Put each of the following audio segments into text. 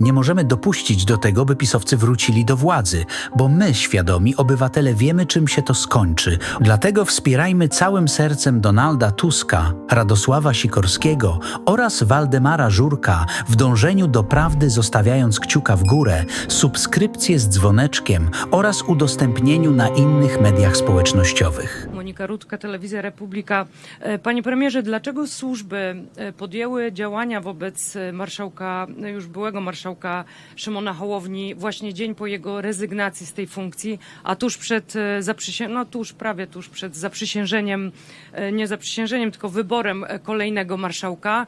Nie możemy dopuścić do tego, by pisowcy wrócili do władzy, bo my, świadomi obywatele, wiemy, czym się to skończy. Dlatego wspierajmy całym sercem Donalda Tuska, Radosława Sikorskiego oraz Waldemara Żurka w dążeniu do prawdy, zostawiając kciuka w górę, subskrypcję z dzwoneczkiem oraz udostępnieniu na innych mediach społecznościowych. Monika Rutka, Telewizja Republika. E, Panie premierze, dlaczego służby e, podjęły działania wobec e, marszałka, już byłego marszałka Szymona Hołowni właśnie dzień po jego rezygnacji z tej funkcji, a tuż przed zaprzysię- no tuż, prawie tuż przed zaprzysiężeniem, nie zaprzysiężeniem, tylko wyborem kolejnego marszałka?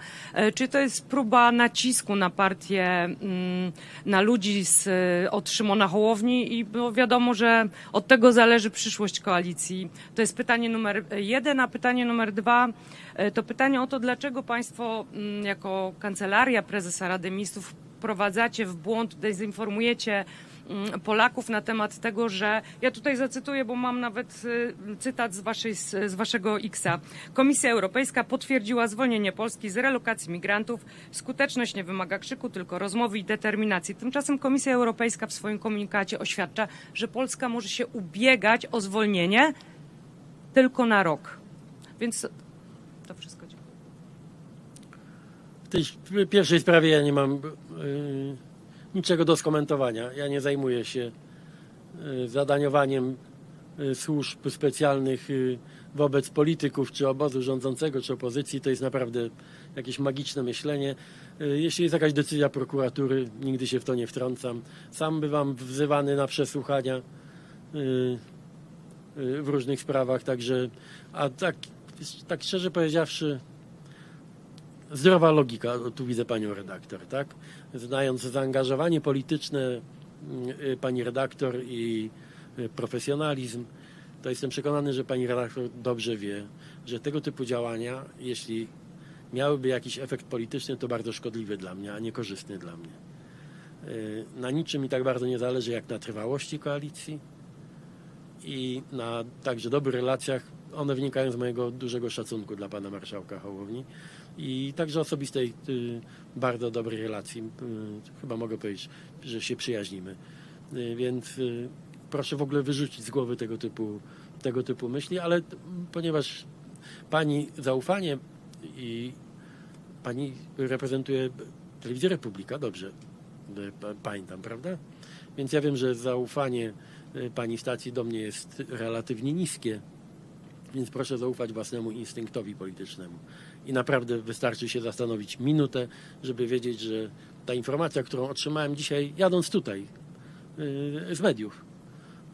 Czy to jest próba nacisku na partię, mm, na ludzi z, od Szymona Hołowni i bo wiadomo, że od tego zależy przyszłość koalicji. To jest pytanie numer jeden, a pytanie numer dwa e, to pytanie o to, dlaczego państwo mm, jako kancelaria prezesa Rady Ministrów wprowadzacie w błąd, dezinformujecie mm, Polaków na temat tego, że ja tutaj zacytuję, bo mam nawet y, cytat z, waszej, z waszego X-a. Komisja Europejska potwierdziła zwolnienie Polski z relokacji migrantów. Skuteczność nie wymaga krzyku, tylko rozmowy i determinacji. Tymczasem Komisja Europejska w swoim komunikacie oświadcza, że Polska może się ubiegać o zwolnienie tylko na rok. Więc to wszystko. Dziękuję. W tej pierwszej sprawie ja nie mam y, niczego do skomentowania. Ja nie zajmuję się y, zadaniowaniem y, służb specjalnych wobec polityków, czy obozu rządzącego, czy opozycji. To jest naprawdę jakieś magiczne myślenie. Jeśli jest jakaś decyzja prokuratury, nigdy się w to nie wtrącam. Sam bywam wzywany na przesłuchania w różnych sprawach, także, a tak, tak szczerze powiedziawszy, zdrowa logika, tu widzę panią redaktor, tak? Znając zaangażowanie polityczne mm, y, pani redaktor i y, profesjonalizm, to jestem przekonany, że pani redaktor dobrze wie, że tego typu działania, jeśli miałyby jakiś efekt polityczny, to bardzo szkodliwy dla mnie, a nie korzystny dla mnie. Y, Na niczym mi tak bardzo nie zależy, jak na trwałości koalicji i na także dobrych relacjach. One wynikają z mojego dużego szacunku dla pana marszałka Hołowni i także osobistej y, bardzo dobrej relacji. Y, chyba mogę powiedzieć, że się przyjaźnimy. Y, więc proszę w ogóle wyrzucić z głowy tego typu, tego typu myśli, ale ponieważ pani zaufanie i pani reprezentuje telewizję Republika, dobrze pa- pamiętam, prawda? Więc ja wiem, że zaufanie pani stacji do mnie jest relatywnie niskie, więc proszę zaufać własnemu instynktowi politycznemu. I naprawdę wystarczy się zastanowić minutę, żeby wiedzieć, że ta informacja, którą otrzymałem dzisiaj, jadąc tutaj yy, z mediów,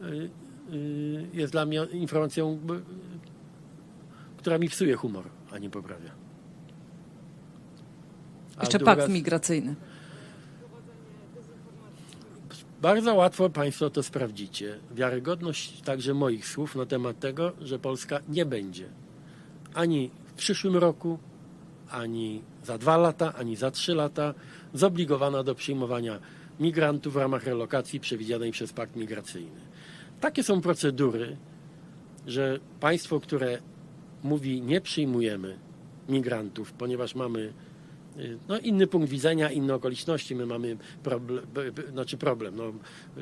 yy, yy, jest dla mnie informacją, yy, która mi psuje humor, a nie poprawia. A Jeszcze druga- pakt migracyjny. Bardzo łatwo Państwo to sprawdzicie. Wiarygodność także moich słów na temat tego, że Polska nie będzie ani w przyszłym roku, ani za dwa lata, ani za trzy lata zobligowana do przyjmowania migrantów w ramach relokacji przewidzianej przez pakt migracyjny. Takie są procedury, że państwo, które mówi nie przyjmujemy migrantów, ponieważ mamy no, inny punkt widzenia, inne okoliczności. My mamy problem, znaczy problem, no, y,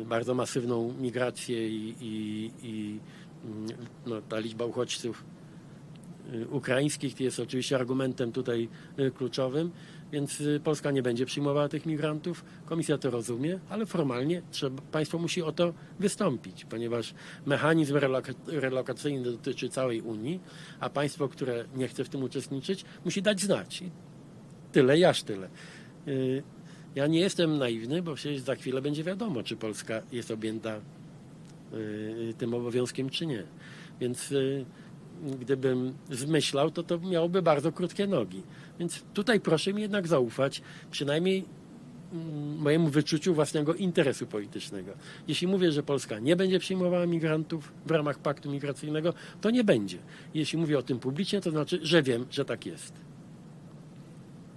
y, bardzo masywną migrację i, i, i mm, no, ta liczba uchodźców y, ukraińskich jest oczywiście argumentem tutaj y, kluczowym, więc y, Polska nie będzie przyjmowała tych migrantów. Komisja to rozumie, ale formalnie trzeba, państwo musi o to wystąpić, ponieważ mechanizm reloka- relokacyjny dotyczy całej Unii, a państwo, które nie chce w tym uczestniczyć, musi dać znać. I tyle, jaż tyle. Y, Ja nie jestem naiwny, bo przecież za chwilę będzie wiadomo, czy Polska jest objęta y, tym obowiązkiem, czy nie. Więc gdybym zmyślał, to to miałoby bardzo krótkie nogi. Więc tutaj proszę mi jednak zaufać, przynajmniej mm, mojemu wyczuciu własnego interesu politycznego. Jeśli mówię, że Polska nie będzie przyjmowała migrantów w ramach paktu migracyjnego, to nie będzie. Jeśli mówię o tym publicznie, to znaczy, że wiem, że tak jest.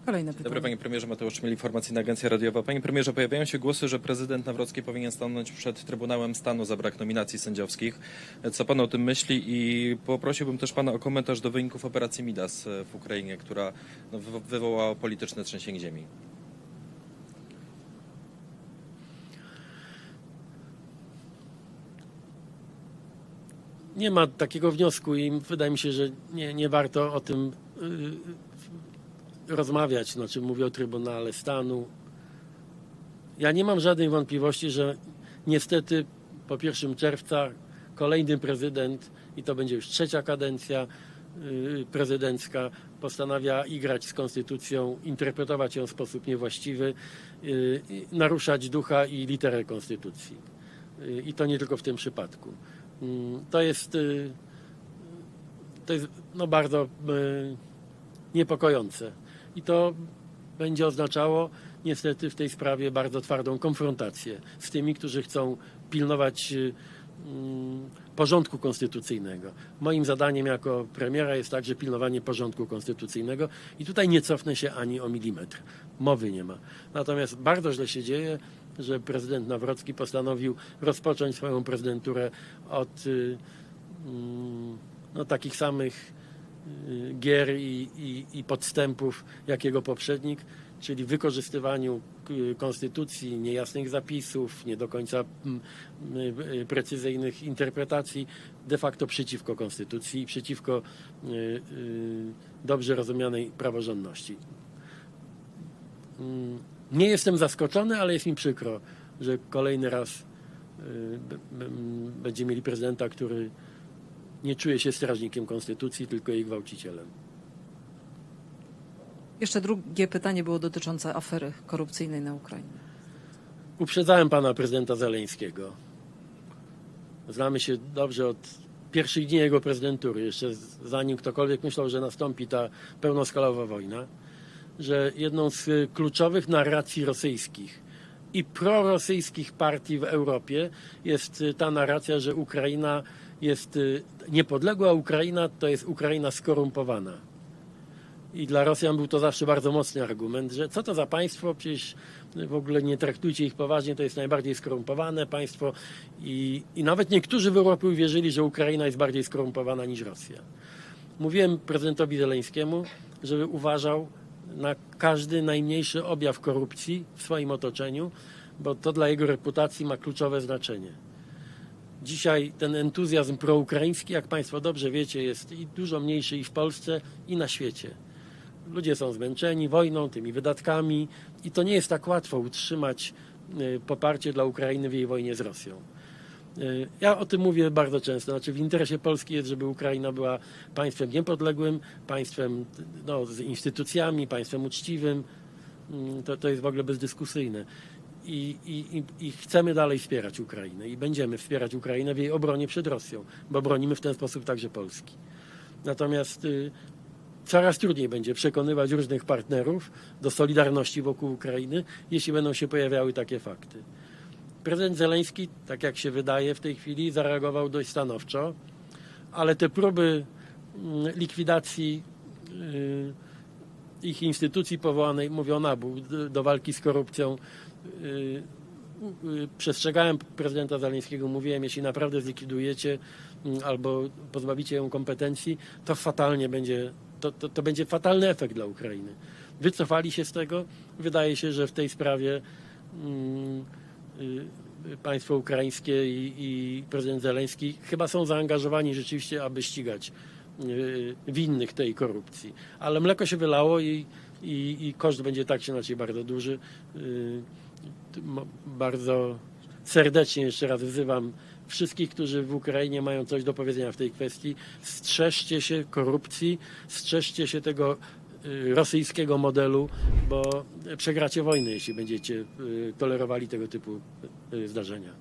Kolejne pytanie. Dobra, panie premierze, Mateusz Mieli, Formacyjna Agencja Radiowa. Panie premierze, pojawiają się głosy, że prezydent Nawrocki powinien stanąć przed Trybunałem Stanu za brak nominacji sędziowskich. Co pan o tym myśli i poprosiłbym też pana o komentarz do wyników operacji Midas w Ukrainie, która no, wywołała polityczne trzęsienie ziemi. Nie ma takiego wniosku i wydaje mi się, że nie, nie warto o tym y, rozmawiać. Znaczy mówię o Trybunale Stanu. Ja nie mam żadnej wątpliwości, że niestety po 1 czerwca kolejny prezydent, i to będzie już trzecia kadencja y, prezydencka, postanawia igrać z konstytucją, interpretować ją w sposób niewłaściwy, y, i naruszać ducha i literę konstytucji. Y, I to nie tylko w tym przypadku. Mm, To jest, to jest no bardzo niepokojące. I to będzie oznaczało niestety w tej sprawie bardzo twardą konfrontację z tymi, którzy chcą pilnować y, mm, porządku konstytucyjnego. Moim zadaniem jako premiera jest także pilnowanie porządku konstytucyjnego i tutaj nie cofnę się ani o milimetr. Mowy nie ma. Natomiast bardzo źle się dzieje, że prezydent Nawrocki postanowił rozpocząć swoją prezydenturę od y, mm, no, takich samych gier i, i, i podstępów jak jego poprzednik, czyli wykorzystywaniu y, konstytucji, niejasnych zapisów, nie do końca y, y, precyzyjnych interpretacji, de facto przeciwko konstytucji i przeciwko y, y, dobrze rozumianej praworządności. Mm, Nie jestem zaskoczony, ale jest mi przykro, że kolejny raz y, będziemy mieli prezydenta, który nie czuje się strażnikiem konstytucji, tylko jej gwałcicielem. Jeszcze drugie pytanie było dotyczące afery korupcyjnej na Ukrainie. Uprzedzałem pana prezydenta Zeleńskiego. Znamy się dobrze od pierwszych dni jego prezydentury, jeszcze zanim ktokolwiek myślał, że nastąpi ta pełnoskalowa wojna, że jedną z y, kluczowych narracji rosyjskich i prorosyjskich partii w Europie jest y, ta narracja, że Ukraina jest y, niepodległa Ukraina to jest Ukraina skorumpowana. I dla Rosjan był to zawsze bardzo mocny argument, że co to za państwo, przecież w ogóle nie traktujcie ich poważnie, to jest najbardziej skorumpowane państwo. I, i nawet niektórzy w Europie uwierzyli, że Ukraina jest bardziej skorumpowana niż Rosja. Mówiłem prezydentowi Zeleńskiemu, żeby uważał na każdy najmniejszy objaw korupcji w swoim otoczeniu, bo to dla jego reputacji ma kluczowe znaczenie. Dzisiaj ten entuzjazm proukraiński, jak Państwo dobrze wiecie, jest i dużo mniejszy i w Polsce, i na świecie. Ludzie są zmęczeni wojną, tymi wydatkami i to nie jest tak łatwo utrzymać y, poparcie dla Ukrainy w jej wojnie z Rosją. Y, Ja o tym mówię bardzo często. Znaczy w interesie Polski jest, żeby Ukraina była państwem niepodległym, państwem no, z instytucjami, państwem uczciwym. Mm, To, to jest w ogóle bezdyskusyjne. I, i, i- chcemy dalej wspierać Ukrainę i będziemy wspierać Ukrainę w jej obronie przed Rosją, bo bronimy w ten sposób także Polski. Natomiast y, coraz trudniej będzie przekonywać różnych partnerów do solidarności wokół Ukrainy, jeśli będą się pojawiały takie fakty. Prezydent Zeleński, tak jak się wydaje w tej chwili, zareagował dość stanowczo, ale te próby mm, likwidacji y, ich instytucji powołanej, mówię o NABU, do, walki z korupcją, przestrzegałem prezydenta Zaleńskiego, mówiłem, jeśli naprawdę zlikwidujecie mm, albo pozbawicie ją kompetencji, to fatalnie będzie, to, to, to będzie fatalny efekt dla Ukrainy. Wycofali się z tego. Wydaje się, że w tej sprawie mm, y, państwo ukraińskie i, i prezydent Zeleński chyba są zaangażowani rzeczywiście, aby ścigać y, winnych tej korupcji. Ale mleko się wylało i, i, i koszt będzie tak czy inaczej bardzo duży. Bardzo serdecznie jeszcze raz wzywam wszystkich, którzy w Ukrainie mają coś do powiedzenia w tej kwestii. Strzeżcie się korupcji, strzeżcie się tego y, rosyjskiego modelu, bo przegracie wojnę, jeśli będziecie y, tolerowali tego typu y, zdarzenia.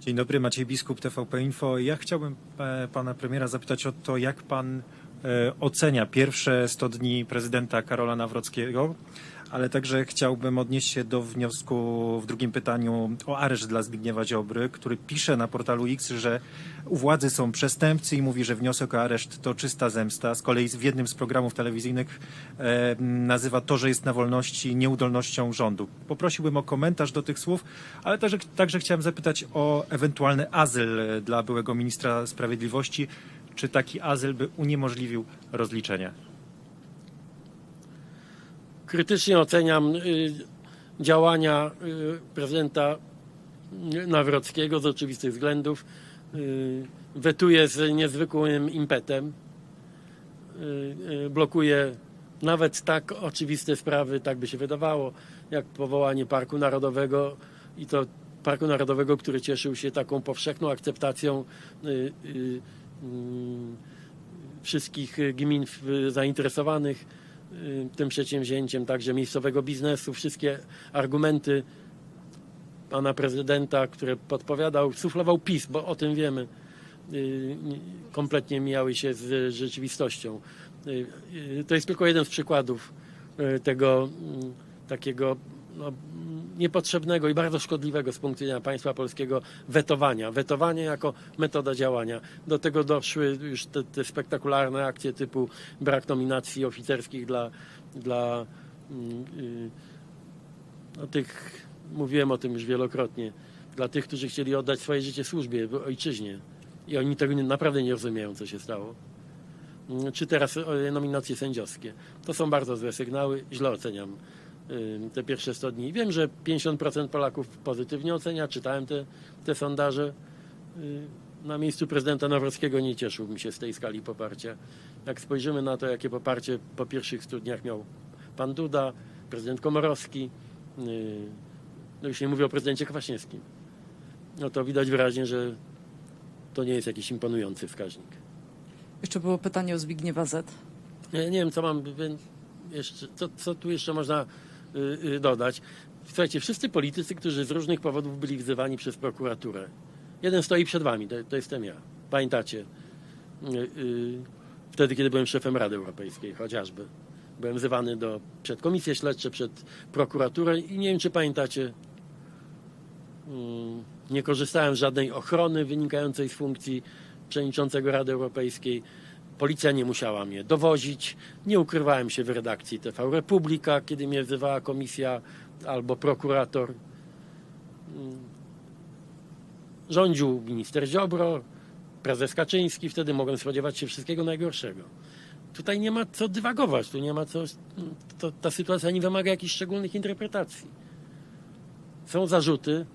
Dzień dobry, Maciej Biskup, TVP Info. Ja chciałbym e, pana premiera zapytać o to, jak pan e, ocenia pierwsze 100 dni prezydenta Karola Nawrockiego, ale także chciałbym odnieść się do wniosku w drugim pytaniu o areszt dla Zbigniewa Ziobry, który pisze na portalu X, że u władzy są przestępcy i mówi, że wniosek o areszt to czysta zemsta. Z kolei w jednym z programów telewizyjnych e, nazywa to, że jest na wolności nieudolnością rządu. Poprosiłbym o komentarz do tych słów, ale także, także chciałem zapytać o ewentualny azyl dla byłego ministra sprawiedliwości. Czy taki azyl by uniemożliwił rozliczenia? Krytycznie oceniam y, działania y, prezydenta Nawrockiego z oczywistych względów. Y, wetuje z niezwykłym impetem, blokuje nawet tak oczywiste sprawy, tak by się wydawało, jak powołanie Parku Narodowego i to Parku Narodowego, który cieszył się taką powszechną akceptacją wszystkich gmin zainteresowanych tym przedsięwzięciem, także miejscowego biznesu. Wszystkie argumenty pana prezydenta, które podpowiadał, suflował PiS, bo o tym wiemy, y, nie- kompletnie mijały się z rzeczywistością. Y, y, To jest tylko jeden z przykładów y, tego mm, takiego no, niepotrzebnego i bardzo szkodliwego z punktu widzenia państwa polskiego wetowania. Wetowanie jako metoda działania. Do tego doszły już te, te spektakularne akcje typu brak nominacji oficerskich dla, dla mm, y, no, tych, mówiłem o tym już wielokrotnie, dla tych, którzy chcieli oddać swoje życie służbie, w ojczyźnie. I oni tego nie, naprawdę nie rozumieją, co się stało. Mm, Czy teraz e, nominacje sędziowskie. To są bardzo złe sygnały, źle oceniam te pierwsze 100 dni. Wiem, że 50% Polaków pozytywnie ocenia, czytałem te, te sondaże. Y, Na miejscu prezydenta Nawrockiego nie cieszyłbym się z tej skali poparcia. Jak spojrzymy na to, jakie poparcie po pierwszych 100 dniach miał pan Duda, prezydent Komorowski, y, no już nie mówię o prezydencie Kwaśniewskim, no to widać wyraźnie, że to nie jest jakiś imponujący wskaźnik. Jeszcze było pytanie o Zbigniewa Z. Ja nie wiem, co mam jeszcze, co, co tu jeszcze można y, y, dodać. Słuchajcie, wszyscy politycy, którzy z różnych powodów byli wzywani przez prokuraturę. Jeden stoi przed wami, to, to jestem ja. Pamiętacie? Y, y, wtedy, kiedy byłem szefem Rady Europejskiej, chociażby. Byłem wzywany do, przed komisje śledcze, przed prokuraturę i nie wiem, czy pamiętacie, nie korzystałem z żadnej ochrony wynikającej z funkcji przewodniczącego Rady Europejskiej. Policja nie musiała mnie dowozić. Nie ukrywałem się w redakcji TV Republika, kiedy mnie wzywała komisja albo prokurator. Mm. Rządził minister Ziobro, prezes Kaczyński. Wtedy mogłem spodziewać się wszystkiego najgorszego. Tutaj nie ma co dywagować, tu nie ma co. To, ta sytuacja nie wymaga jakichś szczególnych interpretacji. Są zarzuty,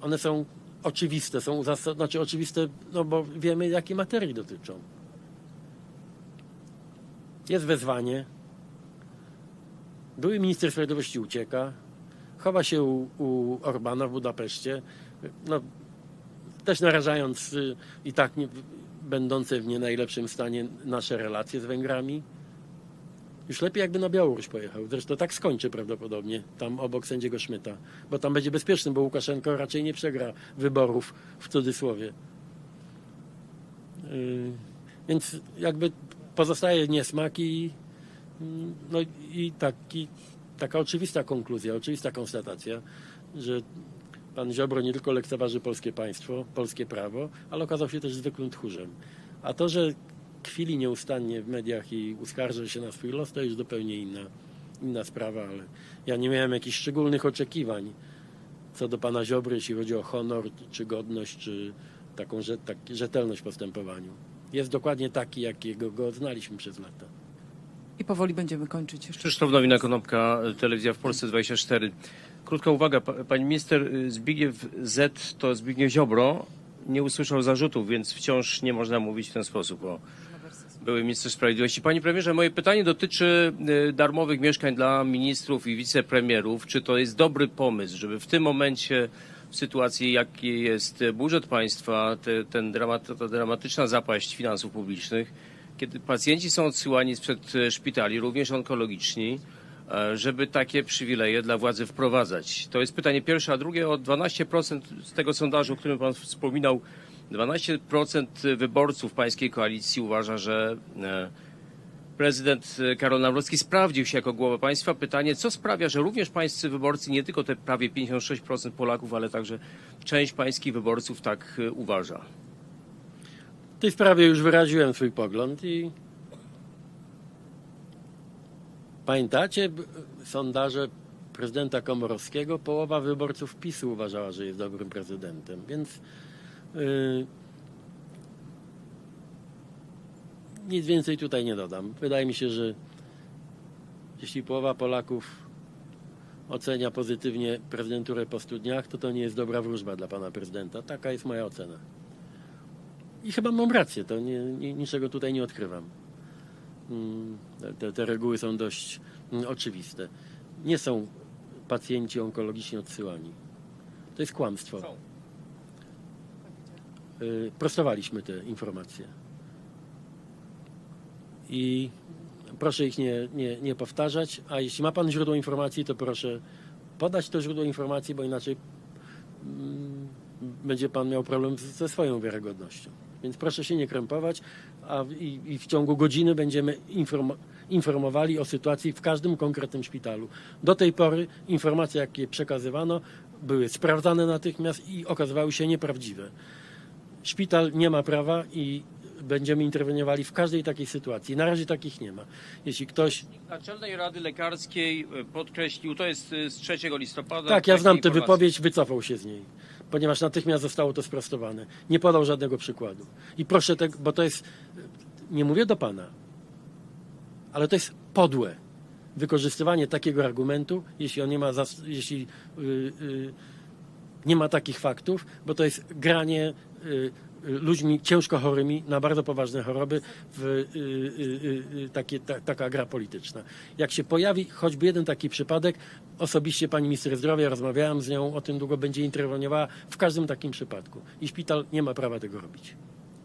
one są oczywiste, są znaczy oczywiste, no bo wiemy, jakiej materii dotyczą. Jest wezwanie. Były minister sprawiedliwości ucieka. Chowa się u, u Orbana w Budapeszcie. No, też narażając y, i tak nie, będące w nie najlepszym stanie nasze relacje z Węgrami. Już lepiej jakby na Białoruś pojechał. Zresztą tak skończy prawdopodobnie, tam obok sędziego Szmyta. Bo tam będzie bezpieczny, bo Łukaszenko raczej nie przegra wyborów, w cudzysłowie. Yy, Więc jakby pozostaje niesmak i, no i taki, taka oczywista konkluzja, oczywista konstatacja, że pan Ziobro nie tylko lekceważy polskie państwo, polskie prawo, ale okazał się też zwykłym tchórzem. A to, że kwili nieustannie w mediach i uskarża się na swój los, to już zupełnie inna, inna sprawa, ale ja nie miałem jakichś szczególnych oczekiwań co do pana Ziobry, jeśli chodzi o honor, czy godność, czy taką tak, rzetelność w postępowaniu. Jest dokładnie taki, jakiego go znaliśmy przez lata. I powoli będziemy kończyć jeszcze. Krzysztof Nowina Konopka, Telewizja w Polsce 24. Krótka uwaga, pa- pani minister y, Zbigniew Z to Zbigniew Ziobro nie usłyszał zarzutów, więc wciąż nie można mówić w ten sposób o były minister sprawiedliwości. Panie premierze, moje pytanie dotyczy y, darmowych mieszkań dla ministrów i wicepremierów. Czy to jest dobry pomysł, żeby w tym momencie w sytuacji, jakiej jest budżet państwa, te, ten dramat, ta dramatyczna zapaść finansów publicznych, kiedy pacjenci są odsyłani sprzed szpitali, również onkologiczni, e, żeby takie przywileje dla władzy wprowadzać? To jest pytanie pierwsze, a drugie o 12% z tego sondażu, o którym pan wspominał, 12% wyborców pańskiej koalicji uważa, że e, prezydent e, Karol Nawrocki sprawdził się jako głowa państwa. Pytanie, co sprawia, że również pańscy wyborcy, nie tylko te prawie 56% Polaków, ale także część pańskich wyborców tak e, uważa? W tej sprawie już wyraziłem swój pogląd i pamiętacie sondaże prezydenta Komorowskiego? Połowa wyborców PiSu uważała, że jest dobrym prezydentem, więc yy, nic więcej tutaj nie dodam. Wydaje mi się, że jeśli połowa Polaków ocenia pozytywnie prezydenturę po 100 dniach, to to nie jest dobra wróżba dla pana prezydenta. Taka jest moja ocena. I chyba mam rację, to nie, nie, niczego tutaj nie odkrywam. Mm, Te, te reguły są dość mm, oczywiste. Nie są pacjenci onkologiczni odsyłani. To jest kłamstwo. Y, Prostowaliśmy te informacje. I proszę ich nie, nie, nie powtarzać, a jeśli ma Pan źródło informacji, to proszę podać to źródło informacji, bo inaczej mm, będzie Pan miał problem ze swoją wiarygodnością. Więc proszę się nie krępować, a i, i w ciągu godziny będziemy informo- informowali o sytuacji w każdym konkretnym szpitalu. Do tej pory informacje, jakie przekazywano, były sprawdzane natychmiast i okazywały się nieprawdziwe. Szpital nie ma prawa i będziemy interweniowali w każdej takiej sytuacji. Na razie takich nie ma. Jeśli ktoś. Naczelnej Rady Lekarskiej e, podkreślił, to jest e, z 3 listopada. Tak, ja znam tę wypowiedź, wycofał się z niej, ponieważ natychmiast zostało to sprostowane. Nie podał żadnego przykładu. I proszę, tego, bo to jest. Nie mówię do pana, ale to jest podłe. Wykorzystywanie takiego argumentu, jeśli on nie ma, jeśli y, y, nie ma takich faktów, bo to jest granie y, y, ludźmi ciężko chorymi na bardzo poważne choroby w y, y, y, y, takie, ta, taka gra polityczna. Jak się pojawi choćby jeden taki przypadek, osobiście pani minister zdrowia, rozmawiałem z nią o tym długo, będzie interweniowała w każdym takim przypadku. I szpital nie ma prawa tego robić.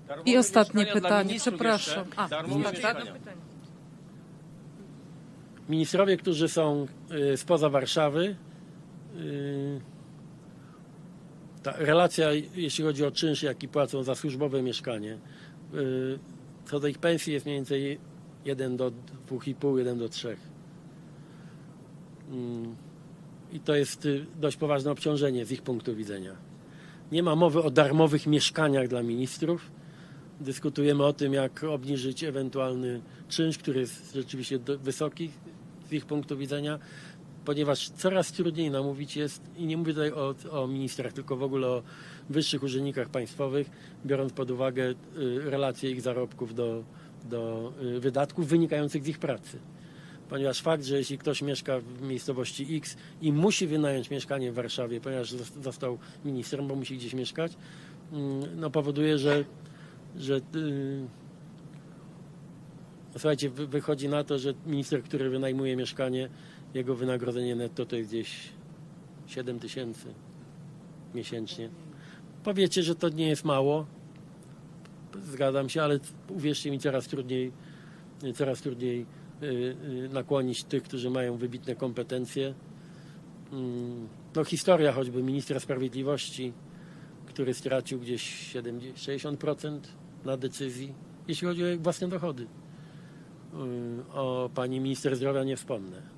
Darmowe I ostatnie pytanie, przepraszam. A, tak, tak. Ministrowie, którzy są y, spoza Warszawy, y, ta relacja, jeśli chodzi o czynsz, jaki płacą za służbowe mieszkanie, y, co do ich pensji jest mniej więcej 1 do 2,5, 1 do 3. Mm, I to jest y, dość poważne obciążenie z ich punktu widzenia. Nie ma mowy o darmowych mieszkaniach dla ministrów. Dyskutujemy o tym, jak obniżyć ewentualny czynsz, który jest rzeczywiście wysoki z ich punktu widzenia, ponieważ coraz trudniej namówić jest, i nie mówię tutaj o, o ministrach, tylko w ogóle o wyższych urzędnikach państwowych, biorąc pod uwagę y, relacje ich zarobków do, do y, wydatków wynikających z ich pracy. Ponieważ fakt, że jeśli ktoś mieszka w miejscowości X i musi wynająć mieszkanie w Warszawie, ponieważ zos- został ministrem, bo musi gdzieś mieszkać, mm, no powoduje, że, że y, Słuchajcie, wy- wychodzi na to, że minister, który wynajmuje mieszkanie, jego wynagrodzenie netto to jest gdzieś 7 tysięcy miesięcznie. Powiecie, że to nie jest mało. Zgadzam się, ale uwierzcie mi, coraz trudniej, coraz trudniej y, y, nakłonić tych, którzy mają wybitne kompetencje. No historia choćby ministra sprawiedliwości, który stracił gdzieś 70, 60% na decyzji, jeśli chodzi o własne dochody. Y, O pani minister zdrowia nie wspomnę.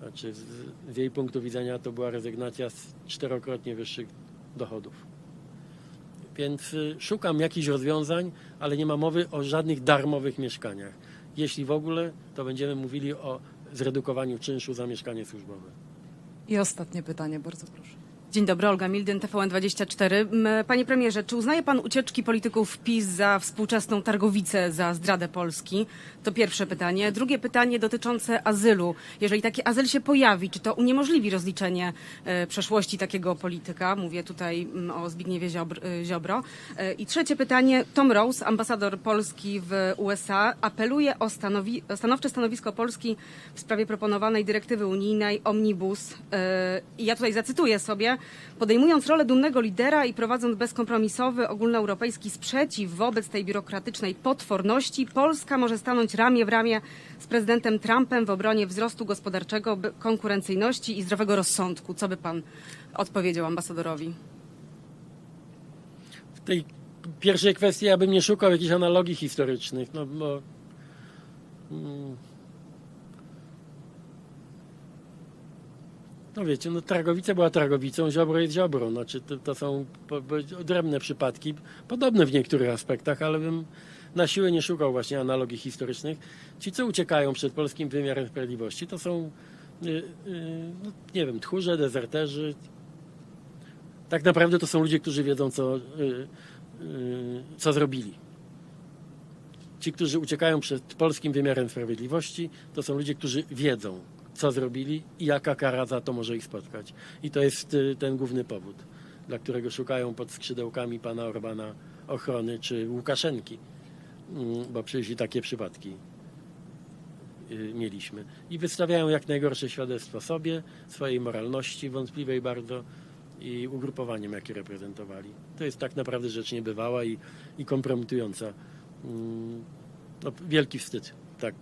Znaczy, z, z jej punktu widzenia to była rezygnacja z czterokrotnie wyższych dochodów. Więc y, szukam jakichś rozwiązań, ale nie ma mowy o żadnych darmowych mieszkaniach. Jeśli w ogóle, to będziemy mówili o zredukowaniu czynszu za mieszkanie służbowe. I ostatnie pytanie, bardzo proszę. Dzień dobry, Olga Milden, TVN24. M, Panie premierze, czy uznaje pan ucieczki polityków PiS za współczesną targowicę za zdradę Polski? To pierwsze pytanie. Drugie pytanie dotyczące azylu. Jeżeli taki azyl się pojawi, czy to uniemożliwi rozliczenie e, przeszłości takiego polityka? Mówię tutaj o Zbigniewie e, Ziobro. E, I trzecie pytanie. Tom Rose, ambasador Polski w USA, apeluje o, stanowi, stanowcze stanowisko Polski w sprawie proponowanej dyrektywy unijnej Omnibus. I ja tutaj zacytuję sobie. Podejmując rolę dumnego lidera i prowadząc bezkompromisowy ogólnoeuropejski sprzeciw wobec tej biurokratycznej potworności, Polska może stanąć ramię w ramię z prezydentem Trumpem w obronie wzrostu gospodarczego, konkurencyjności i zdrowego rozsądku. Co by pan odpowiedział ambasadorowi? W tej pierwszej kwestii ja bym nie szukał jakichś analogii historycznych, no bo mm, no wiecie, no Tragowica była Tragowicą, Ziobro jest Ziobro, znaczy to, to są odrębne przypadki, podobne w niektórych aspektach, ale bym na siłę nie szukał właśnie analogii historycznych. Ci, co uciekają przed polskim wymiarem sprawiedliwości, to są y, y, no, nie wiem, tchórze, dezerterzy, tak naprawdę to są ludzie, którzy wiedzą, co, y, y, co zrobili. Ci, którzy uciekają przed polskim wymiarem sprawiedliwości, to są ludzie, którzy wiedzą, co zrobili i jaka kara za to może ich spotkać. I to jest y, ten główny powód, dla którego szukają pod skrzydełkami pana Orbana ochrony, czy Łukaszenki, Mm, bo przecież i takie przypadki y, mieliśmy. I wystawiają jak najgorsze świadectwo sobie, swojej moralności, wątpliwej bardzo, i ugrupowaniom, jakie reprezentowali. To jest tak naprawdę rzecz niebywała i, i kompromitująca. Mm, No, wielki wstyd, tak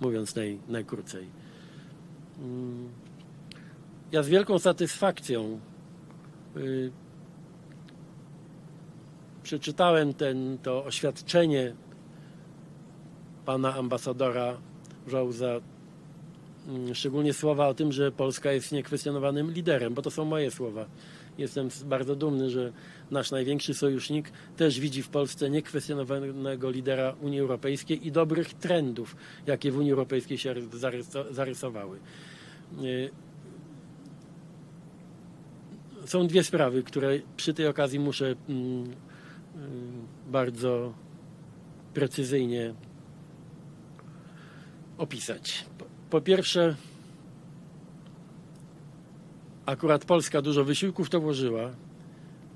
mówiąc naj, najkrócej. Mm, Ja z wielką satysfakcją y, przeczytałem ten, to oświadczenie pana ambasadora Rose'a, mm, szczególnie słowa o tym, że Polska jest niekwestionowanym liderem, bo to są moje słowa. Jestem bardzo dumny, że nasz największy sojusznik też widzi w Polsce niekwestionowanego lidera Unii Europejskiej i dobrych trendów, jakie w Unii Europejskiej się zaryso- zarysowały. Y, Są dwie sprawy, które przy tej okazji muszę mm, y, bardzo precyzyjnie opisać. Po pierwsze, akurat Polska dużo wysiłków to włożyła,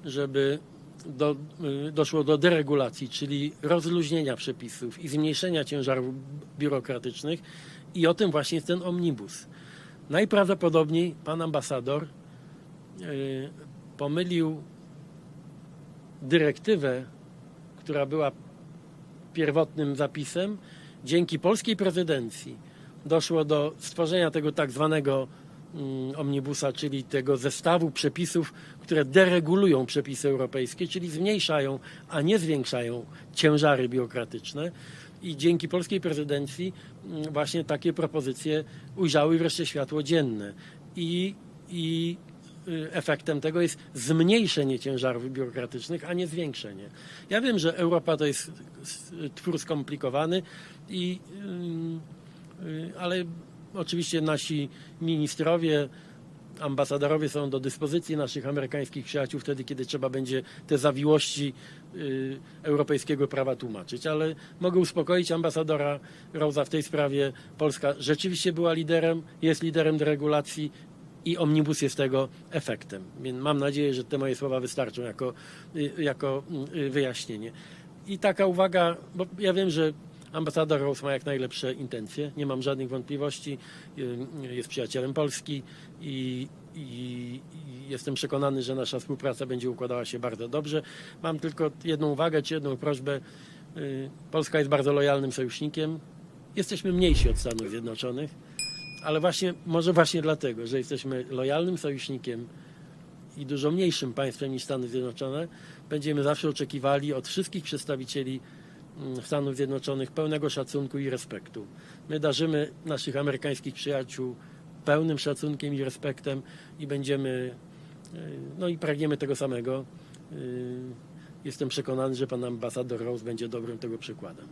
żeby do, y, doszło do deregulacji, czyli rozluźnienia przepisów i zmniejszenia ciężarów biurokratycznych i o tym właśnie jest ten omnibus. Najprawdopodobniej pan ambasador y, pomylił dyrektywę, która była pierwotnym zapisem, dzięki polskiej prezydencji doszło do stworzenia tego tak zwanego omnibusa, czyli tego zestawu przepisów, które deregulują przepisy europejskie, czyli zmniejszają, a nie zwiększają ciężary biurokratyczne. I dzięki polskiej prezydencji mm, właśnie takie propozycje ujrzały wreszcie światło dzienne. I, i y, efektem tego jest zmniejszenie ciężarów biurokratycznych, a nie zwiększenie. Ja wiem, że Europa to jest twór skomplikowany, i, y, ale oczywiście nasi ministrowie, ambasadorowie są do dyspozycji naszych amerykańskich przyjaciół wtedy, kiedy trzeba będzie te zawiłości y, europejskiego prawa tłumaczyć. Ale mogę uspokoić ambasadora Rosa w tej sprawie. Polska rzeczywiście była liderem, jest liderem deregulacji i omnibus jest tego efektem. Więc mam nadzieję, że te moje słowa wystarczą jako, y, jako y, wyjaśnienie. I taka uwaga, bo ja wiem, że ambasador Rose ma jak najlepsze intencje, nie mam żadnych wątpliwości, y, jest przyjacielem Polski i, i, jestem przekonany, że nasza współpraca będzie układała się bardzo dobrze. Mam tylko jedną uwagę czy jedną prośbę. Y, Polska jest bardzo lojalnym sojusznikiem. Jesteśmy mniejsi od Stanów Zjednoczonych, ale właśnie, może właśnie dlatego, że jesteśmy lojalnym sojusznikiem i dużo mniejszym państwem niż Stany Zjednoczone, będziemy zawsze oczekiwali od wszystkich przedstawicieli Stanów Zjednoczonych pełnego szacunku i respektu. My darzymy naszych amerykańskich przyjaciół pełnym szacunkiem i respektem i będziemy, y, no i pragniemy tego samego. Y, Jestem przekonany, że pan ambasador Rose będzie dobrym tego przykładem.